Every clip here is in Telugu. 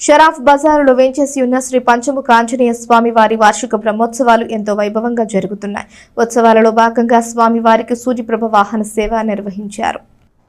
షరాఫ్ బజారులో వేంచేసి ఉన్న శ్రీ పంచముఖ ఆంజనేయ స్వామి వారి వార్షిక బ్రహ్మోత్సవాలు ఎంతో వైభవంగా జరుగుతున్నాయి. ఉత్సవాలలో భాగంగా స్వామి వారికి సూర్యప్రభ వాహన సేవ నిర్వహించారు.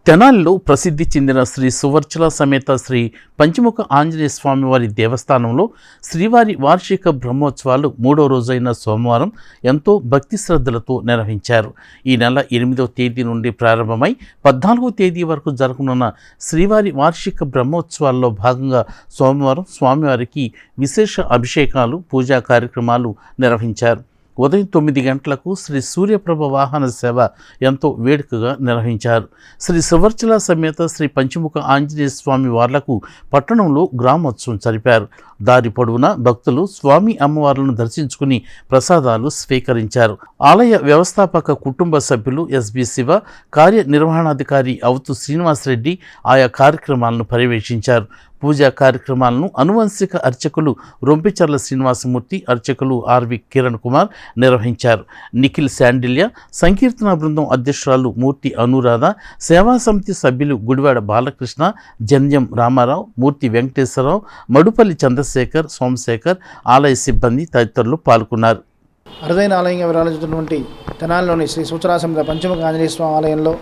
తెనాలిలో ప్రసిద్ధి చెందిన శ్రీ సువర్చల సమేత శ్రీ పంచముఖ ఆంజనేయ స్వామివారి దేవస్థానంలో శ్రీవారి వార్షిక బ్రహ్మోత్సవాలు మూడో రోజైన సోమవారం ఎంతో భక్తి శ్రద్ధలతో నిర్వహించారు. ఈ నెల ఎనిమిదవ తేదీ నుండి ప్రారంభమై పద్నాలుగో తేదీ వరకు జరగనున్న శ్రీవారి వార్షిక బ్రహ్మోత్సవాల్లో భాగంగా సోమవారం స్వామివారికి విశేష అభిషేకాలు పూజా కార్యక్రమాలు నిర్వహించారు. ఉదయం తొమ్మిది గంటలకు శ్రీ సూర్యప్రభ వాహన సేవ ఎంతో వేడుకగా నిర్వహించారు. శ్రీ సువర్చల సమేత శ్రీ పంచముఖ ఆంజనేయ స్వామి వార్లకు పట్టణంలో గ్రామోత్సవం జరిపారు. దారి పొడవునా భక్తులు స్వామి అమ్మవార్లను దర్శించుకుని ప్రసాదాలు స్వీకరించారు. ఆలయ వ్యవస్థాపక కుటుంబ సభ్యులు ఎస్బి శివ కార్యనిర్వహణాధికారి అవుతు శ్రీనివాసరెడ్డి ఆయా కార్యక్రమాలను పర్యవేక్షించారు. పూజా కార్యక్రమాలను అనువంశిక అర్చకులు రొంపిచర్ల శ్రీనివాసమూర్తి అర్చకులు ఆర్వి కిరణ్ కుమార్ నిర్వహించారు. నిఖిల్ శాండిల్య సంకీర్తన బృందం అధ్యక్షురాలు మూర్తి అనురాధ సేవా సమితి సభ్యులు గుడివాడ బాలకృష్ణ జన్యం రామారావు మూర్తి వెంకటేశ్వరరావు మడుపల్లి చంద్రశేఖర్ సోమశేఖర్ ఆలయ సిబ్బంది తదితరులు పాల్గొన్నారు. అరుదైన ఆలయంగా విరాజిస్తున్నటువంటి తెనాలిలోని శ్రీ సూచనాసమిత పంచముఖ ఆంజనేయ స్వామి ఆలయంలో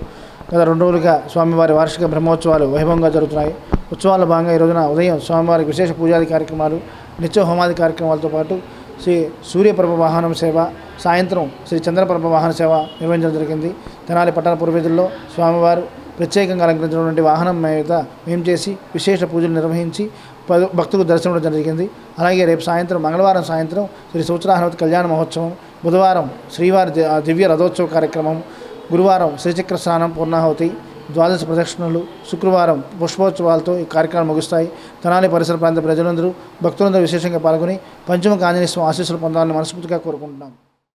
గత రెండు రోజులుగా స్వామివారి వార్షిక బ్రహ్మోత్సవాలు వైభవంగా జరుగుతున్నాయి. ఉత్సవాల భాగంగా ఈ రోజున ఉదయం స్వామివారికి విశేష పూజాది కార్యక్రమాలు నిత్య హోమాది కార్యక్రమాలతో పాటు శ్రీ సూర్యప్రభ వాహనం సేవ సాయంత్రం శ్రీ చంద్రప్రభ వాహన సేవ నిర్వహించడం జరిగింది. తెనాలి పట్టణ పూర్వీధుల్లో స్వామివారు ప్రత్యేకంగా అలంకరించినటువంటి వాహనం మీద మేము చేసి విశేష పూజలు నిర్వహించి ప- భక్తులకు దర్శనం జరిగింది. అలాగే రేపు సాయంత్రం మంగళవారం సాయంత్రం శ్రీ సూచరాహనవతి కళ్యాణ మహోత్సవం బుధవారం శ్రీవారి దివ్య రథోత్సవ కార్యక్రమం గురువారం శ్రీచక్ర స్నానం పూర్ణాహుతి ద్వాదశ ప్రదక్షిణలు శుక్రవారం పుష్పోత్సవాలతో ఈ కార్యక్రమాలు ముగుస్తాయి. తనాలి పరిసర ప్రాంత ప్రజలందరూ భక్తులందరూ విశేషంగా పాల్గొని పంచముఖ ఆంజనేయ స్వామి ఆశీస్సులు పొందాలని మనస్ఫూర్తిగా కోరుకుంటున్నాం.